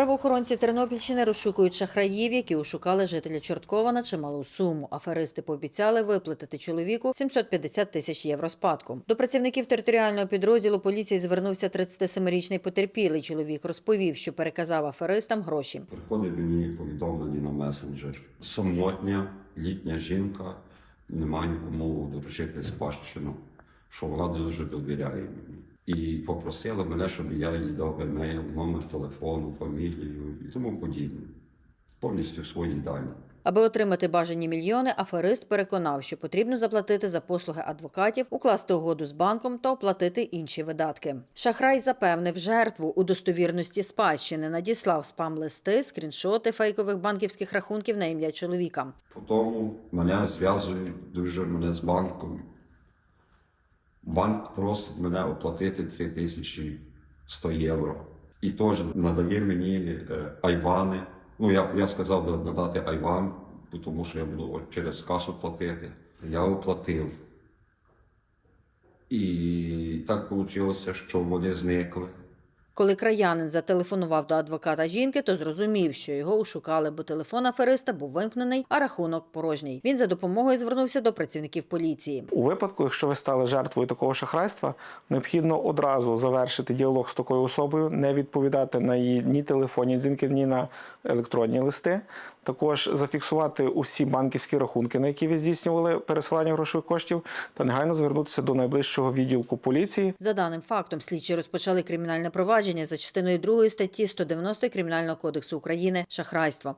Правоохоронці Тернопільщини розшукують шахраїв, які ошукали жителя Чорткова на чималу суму. Аферисти пообіцяли виплатити чоловіку 750 тисяч євро спадку. До працівників територіального підрозділу поліції звернувся 37-річний потерпілий. Чоловік розповів, що переказав аферистам гроші. Приходить мені повідомлення на месенджер. Самотня літня жінка не має нікому доручити спадщину, що вона дуже довіряє мені. І попросила мене, щоб я їй дав емейл, номер телефону, фамілію і тому подібне. Повністю свої дані. Аби отримати бажані мільйони, аферист переконав, що потрібно заплатити за послуги адвокатів, укласти угоду з банком та оплатити інші видатки. Шахрай запевнив жертву у достовірності спадщини, надіслав спам-листи, скріншоти фейкових банківських рахунків на ім'я чоловіка. Потім мене зв'язують дуже мене з банком. Банк просить мене оплатити 3100 євро. І теж надає мені е, айвани. Ну, я, я сказав би надати айван, тому що я буду через касу платити. Я оплатив. І так вийшло, що вони зникли. Коли краянин зателефонував до адвоката жінки, то зрозумів, що його ушукали, бо телефон афериста був вимкнений, а рахунок порожній. Він за допомогою звернувся до працівників поліції. У випадку, якщо ви стали жертвою такого шахрайства, необхідно одразу завершити діалог з такою особою, не відповідати на її ні телефонні дзвінки, ні на електронні листи. Також зафіксувати усі банківські рахунки, на які ви здійснювали пересилання грошових коштів, та негайно звернутися до найближчого відділку поліції За даним фактом, слідчі розпочали кримінальне провадження за частиною 2 статті 190 Кримінального кодексу України шахрайство.